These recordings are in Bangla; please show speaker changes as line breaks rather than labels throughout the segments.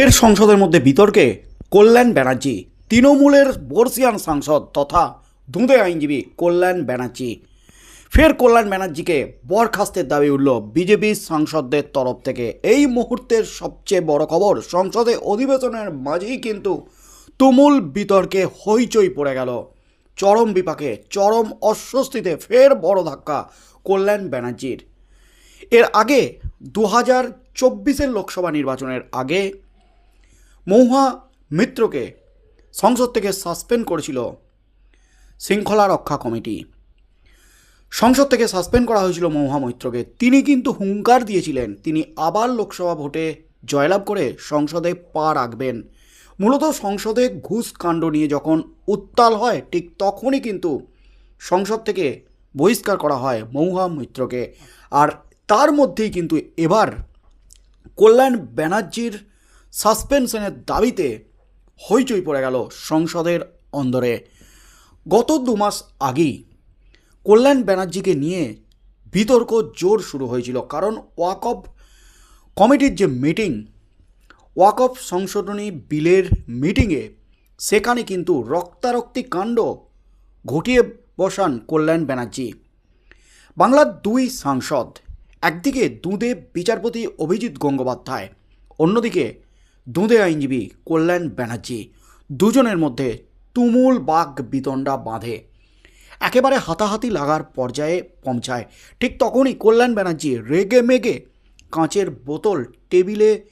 ফের সংসদের মধ্যে বিতর্কে কল্যাণ ব্যানার্জি, তৃণমূলের বর্ষিয়ান সাংসদ তথা ধুঁদে আইনজীবী কল্যাণ ব্যানার্জি। ফের কল্যাণ ব্যানার্জিকে বরখাস্তের দাবি উঠল বিজেপি সাংসদদের তরফ থেকে। এই মুহূর্তের সবচেয়ে বড় খবর, সংসদে অধিবেশনের মাঝেই কিন্তু তুমুল বিতর্কে হইচই পড়ে গেল। চরম বিপাকে, চরম অস্বস্তিতে ফের বড় ধাক্কা কল্যাণ ব্যানার্জির। এর আগে দু হাজার চব্বিশের লোকসভা নির্বাচনের আগে মৌহা মিত্রকে সংসদ থেকে সাসপেন্ড করেছিল শৃঙ্খলা রক্ষা কমিটি। সংসদ থেকে সাসপেন্ড করা হয়েছিল মৌহা মৈত্রকে। তিনি কিন্তু হুঙ্কার দিয়েছিলেন। তিনি আবার লোকসভা ভোটে জয়লাভ করে সংসদে পা রাখবেন। মূলত সংসদে ঘুষ কাণ্ড নিয়ে যখন উত্তাল হয়, ঠিক তখনই কিন্তু সংসদ থেকে বহিষ্কার করা হয় মৌহা মৈত্রকে। আর তার মধ্যেই কিন্তু এবার কল্যাণ ব্যানার্জির সাসপেনশনের দাবিতে হইচই পড়ে গেল সংসদের অন্দরে। গত দু মাস আগেই কল্যাণ ব্যানার্জিকে নিয়ে বিতর্ক জোর শুরু হয়েছিল, কারণ ওয়াকফ কমিটির যে মিটিং ওয়াকফ সংশোধনী বিলের মিটিংয়ে সেখানে কিন্তু রক্তারক্তি কাণ্ড ঘটিয়ে বসান কল্যাণ ব্যানার্জি। বাংলার দুই সাংসদ, একদিকে দুদেব বিচারপতি অভিজিৎ গঙ্গোপাধ্যায়, অন্যদিকে দুঁদে আইনজীবী কল্যাণ ব্যানার্জি। দুজনের মধ্যে তুমুল বাঘ বিতণ্ডা বাঁধে। একেবারে হাতাহাতি লাগার পর্যায়ে পৌঁছায়। ঠিক তখনই কল্যাণ ব্যানার্জি রেগে মেগে কাঁচের বোতল টেবিলে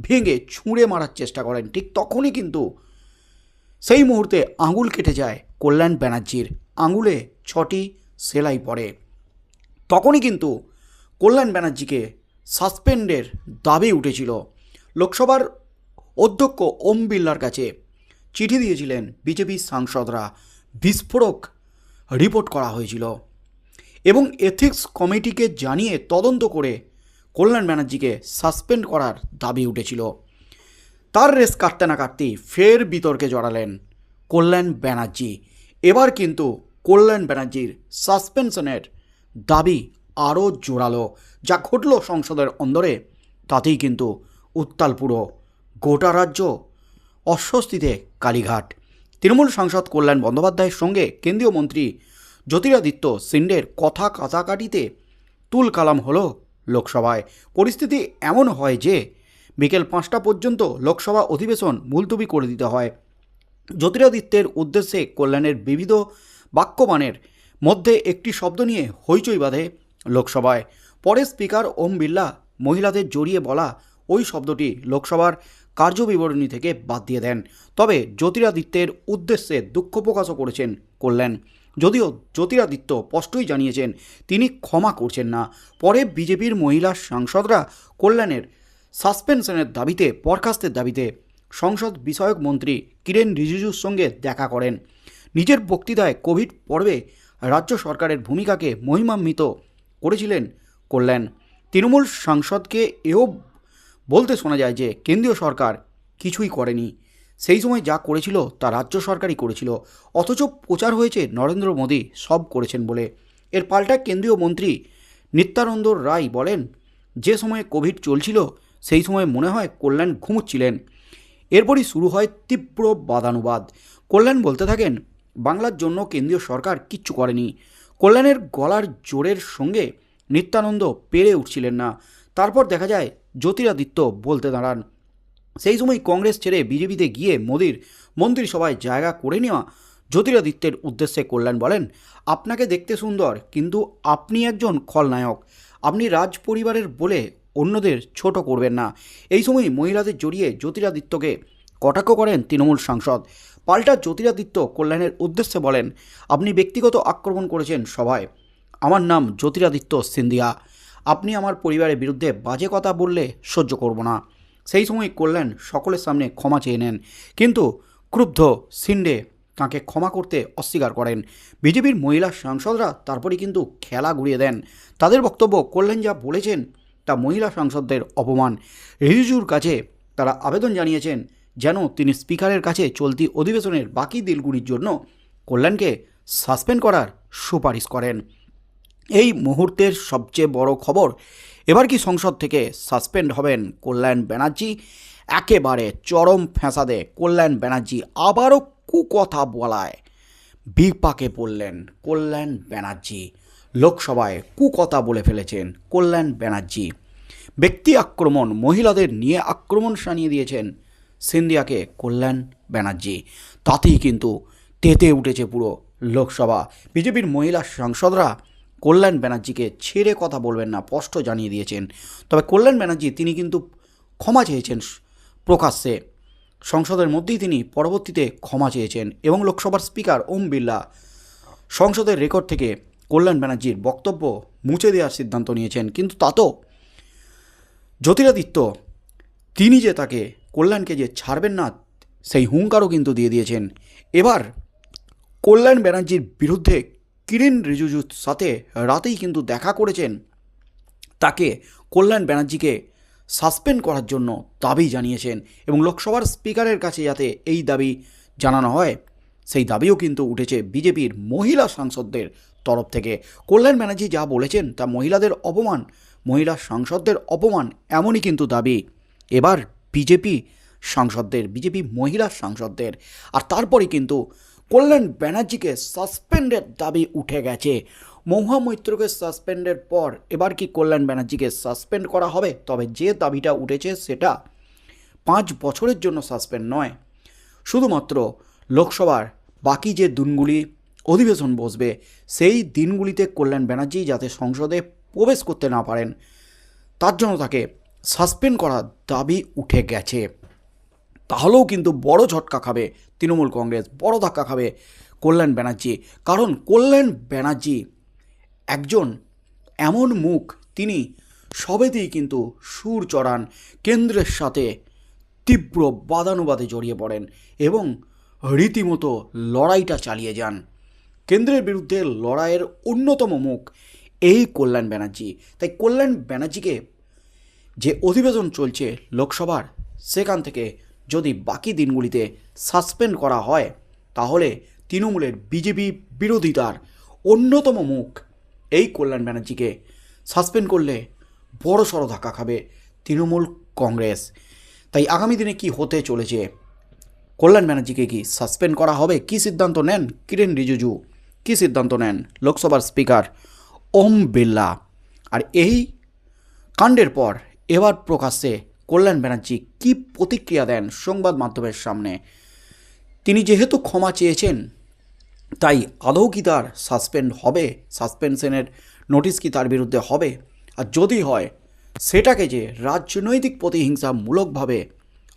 ভেঙে ছুঁড়ে মারার চেষ্টা করেন। ঠিক তখনই কিন্তু সেই মুহূর্তে আঙুল কেটে যায় কল্যাণ ব্যানার্জির। আঙুলে ছটি সেলাই পড়ে। তখনই কিন্তু কল্যাণ ব্যানার্জিকে সাসপেন্ডের দাবি উঠেছিল। লোকসভার অধ্যক্ষ ওম বিল্লার কাছে চিঠি দিয়েছিলেন বিজেপি সাংসদরা। বিস্ফোরক রিপোর্ট করা হয়েছিল। এবং এথিক্স কমিটিকে জানিয়ে তদন্ত করে কল্যাণ ব্যানার্জিকে সাসপেন্ড করার দাবি উঠেছিল। তার রেস কাটতে না কাটতেই ফের বিতর্কে জড়ালেন কল্যাণ ব্যানার্জি। এবার কিন্তু কল্যাণ ব্যানার্জির সাসপেনশনের দাবি আরও জোরালো। যা ঘটল সংসদের অন্দরে, তাতেই কিন্তু উত্তাল পুরো। গোটা রাজ্য অস্বস্তিতে কালীঘাট। তৃণমূল সাংসদ কল্যাণ বন্দ্যোপাধ্যায়ের সঙ্গে কেন্দ্রীয় মন্ত্রী জ্যোতিরাদিত্য সিন্ডের কথা কাটাকাটিতে তুল কালাম হলো লোকসভায়। পরিস্থিতি এমন হয় যে বিকেল পাঁচটা পর্যন্ত লোকসভা অধিবেশন মুলতবি করে দিতে হয়। জ্যোতিরাদিত্যের উদ্দেশ্যে কল্যাণের বিবিধ বাক্যবাণের মধ্যে একটি শব্দ নিয়ে হইচই বাঁধে লোকসভায়। পরে স্পিকার ওম বিড়লা মহিলাদের জড়িয়ে বলা ওই শব্দটি লোকসভার কার্যবিবরণী থেকে বাদ দিয়ে দেন। তবে জ্যোতিরাদিত্যের উদ্দেশ্যে দুঃখ প্রকাশও করেছেন কল্যাণ যদিও জ্যোতিরাদিত্য স্পষ্টই জানিয়েছেন, তিনি ক্ষমা করছেন না। পরে বিজেপির মহিলা সাংসদরা কল্যাণের সাসপেনশনের দাবিতে, বরখাস্তের দাবিতে সংসদ বিষয়ক মন্ত্রী কিরেন রিজিজুর সঙ্গে দেখা করেন। নিজের বক্তৃতায় কোভিড পর্বে রাজ্য সরকারের ভূমিকাকে মহিমান্বিত করেছিলেন কল্যাণ তৃণমূল সাংসদকে এও বলতে শোনা যায় যে কেন্দ্রীয় সরকার কিছুই করেনি। সেই সময় যা করেছিল তা রাজ্য সরকারই করেছিল। অথচ প্রচার হয়েছে, নরেন্দ্র মোদী সব করেছেন বলে। এর পাল্টা কেন্দ্রীয় মন্ত্রী নিত্যানন্দ রায় বলেন, যে সময়ে কোভিড চলছিল, সেই সময় মনে হয় কল্যাণ ঘুমুচ্ছিলেন। এরপরই শুরু হয় তীব্র বাদানুবাদ। কল্যাণ বলতে থাকেন, বাংলার জন্য কেন্দ্রীয় সরকার কিচ্ছু করেনি। কল্যাণের গলার জোরের সঙ্গে নিত্যানন্দ পেরে উঠছিলেন না। তারপর দেখা যায় জ্যোতিরাদিত্য বলতে দাঁড়ান। সেই সময় কংগ্রেস ছেড়ে বিজেপিতে গিয়ে মোদির মন্ত্রিসভায় জায়গা করে নেওয়া জ্যোতিরাদিত্যের উদ্দেশ্যে কল্যাণ বলেন, আপনাকে দেখতে সুন্দর, কিন্তু আপনি একজন খলনায়ক। আপনি রাজ পরিবারের বলে অন্যদের ছোট করবেন না। এই সময় মহিলাদের জড়িয়ে জ্যোতিরাদিত্যকে কটাক্ষ করেন তৃণমূল সাংসদ। পাল্টা জ্যোতিরাদিত্য কল্যাণের উদ্দেশ্যে বলেন, আপনি ব্যক্তিগত আক্রমণ করেছেন সভায়। আমার নাম জ্যোতিরাদিত্য সিন্ধিয়া। আপনি আমার পরিবারের বিরুদ্ধে বাজে কথা বললে সহ্য করব না। সেই সময় কল্যাণ সকলের সামনে ক্ষমা চেয়ে নেন। কিন্তু ক্রুব্ধ সিন্ডে তাঁকে ক্ষমা করতে অস্বীকার করেন। বিজেপির মহিলা সাংসদরা তারপরে কিন্তু খেলা ঘুরিয়ে দেন। তাদের বক্তব্য কল্যাণ যা বলেছেন তা মহিলা সাংসদদের অপমান। রিজুর কাছে তারা আবেদন জানিয়েছেন যেন তিনি স্পিকারের কাছে চলতি অধিবেশনের বাকি দিলগুলির জন্য কল্যাণকে সাসপেন্ড করার সুপারিশ করেন। এই মুহূর্তের সবচেয়ে বড় খবর, এবার কি সংসদ থেকে সাসপেন্ড হবেন কল্যাণ ব্যানার্জি? একেবারে চরম ফ্যাসাদে কল্যাণ ব্যানার্জি আবারও কুকথা বলায়। বিপাকে পড়লেন কল্যাণ ব্যানার্জি। লোকসভায় কুকথা বলে ফেলেছেন কল্যাণ ব্যানার্জি। ব্যক্তি আক্রমণ, মহিলাদের নিয়ে আক্রমণ সানিয়ে দিয়েছেন সিন্ধিয়াকে কল্যাণ ব্যানার্জি। তাতেই কিন্তু তেতে উঠেছে পুরো লোকসভা। বিজেপির মহিলা সাংসদরা কল্যাণ ব্যানার্জিকে ছেড়ে কথা বলবেন না, স্পষ্ট জানিয়ে দিয়েছেন। তবে কল্যাণ ব্যানার্জি, তিনি কিন্তু ক্ষমা চেয়েছেন প্রকাশ্যে। সংসদের মধ্যেই তিনি পরবর্তীতে ক্ষমা চেয়েছেন এবং লোকসভার স্পিকার ওম বিড়লা সংসদের রেকর্ড থেকে কল্যাণ ব্যানার্জির বক্তব্য মুছে দেওয়ার সিদ্ধান্ত নিয়েছেন। কিন্তু তাতেও জ্যোতিরাদিত্য, তিনি যে তাকে কল্যাণকে যে ছাড়বেন না, সেই হুঙ্কারও কিন্তু দিয়ে দিয়েছেন। এবার কল্যাণ ব্যানার্জির বিরুদ্ধে কিরেন রিজিজুর সাথে রাতেই কিন্তু দেখা করেছেন। তাকে কল্যাণ ব্যানার্জিকে সাসপেন্ড করার জন্য দাবি জানিয়েছেন এবং লোকসভার স্পিকারের কাছে যাতে এই দাবি জানানো হয়, সেই দাবিও কিন্তু উঠেছে বিজেপির মহিলা সাংসদদের তরফ থেকে। কল্যাণ ব্যানার্জি যা বলেছেন, তা মহিলাদের অপমান, মহিলা সাংসদদের অপমান, এমনই কিন্তু দাবি। এবার বিজেপি সাংসদদের, বিজেপি মহিলা সাংসদদের। আর তারপরে কিন্তু কল্যাণ ব্যানার্জিকে সাসপেন্ডের দাবি উঠে গেছে। মহুয়া মৈত্রকে সাসপেন্ডের পর এবার কি কল্যাণ ব্যানার্জিকে সাসপেন্ড করা হবে? তবে যে দাবিটা উঠেছে সেটা পাঁচ বছরের জন্য সাসপেন্ড নয়। শুধুমাত্র লোকসভার বাকি যে দিনগুলি অধিবেশন বসবে, সেই দিনগুলিতে কল্যাণ ব্যানার্জি যাতে সংসদে প্রবেশ করতে না পারেন, তার জন্য তাকে সাসপেন্ড করার দাবি উঠে গেছে। তাহলেও কিন্তু বড় ঝটকা খাবে তৃণমূল কংগ্রেস বড় ধাক্কা খাবে কল্যাণ ব্যানার্জি। কারণ কল্যাণ ব্যানার্জি একজন এমন মুখ, তিনি সবেতেই কিন্তু সুর চড়ান, কেন্দ্রের সাথে তীব্র বাদানুবাদে জড়িয়ে পড়েন এবং রীতিমতো লড়াইটা চালিয়ে যান। কেন্দ্রের বিরুদ্ধে লড়াইয়ের অন্যতম মুখ এই কল্যাণ ব্যানার্জি। তাই কল্যাণ ব্যানার্জিকে যে অধিবেশন চলছে লোকসভার, সেখান থেকে যদি বাকি দিনগুলিতে সাসপেন্ড করা হয়, তাহলে তৃণমূলের বিজেপি বিরোধিতার অন্যতম মুখ এই কল্যাণ ব্যানার্জিকে সাসপেন্ড করলে বড় সড়ো ধাক্কা খাবে তৃণমূল কংগ্রেস। তাই আগামী দিনে কি হতে চলেছে? কল্যাণ ব্যানার্জিকে কি সাসপেন্ড করা হবে? কি সিদ্ধান্ত নেন কিরেন রিজিজু? কি সিদ্ধান্ত নেন লোকসভার স্পিকার ওম বিড়লা? আর এই কাণ্ডের পর এবার প্রকাশ্যে কল্যাণ ব্যানার্জি কি প্রতিক্রিয়া দেন সংবাদ মাধ্যমের সামনে? তিনি যেহেতু ক্ষমা চেয়েছেন, তাই আদৌ কি তার সাসপেন্ড হবে? সাসপেনশনের নোটিশ কি তার বিরুদ্ধে হবে? আর যদি হয়, সেটাকে যে রাজনৈতিক প্রতিহিংসামূলকভাবে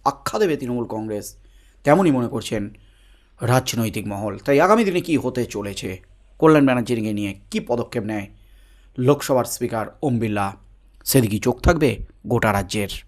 আখ্যা দেবে তৃণমূল কংগ্রেস, তেমনই মনে করছেন রাজনৈতিক মহল। তাই আগামী দিনে কি হতে চলেছে? কল্যাণ ব্যানার্জিকে নিয়ে কি পদক্ষেপ নেয় লোকসভার স্পিকার ওম বিড়লা? সেদিকে চোখ থাকবে গোটা রাজ্যের।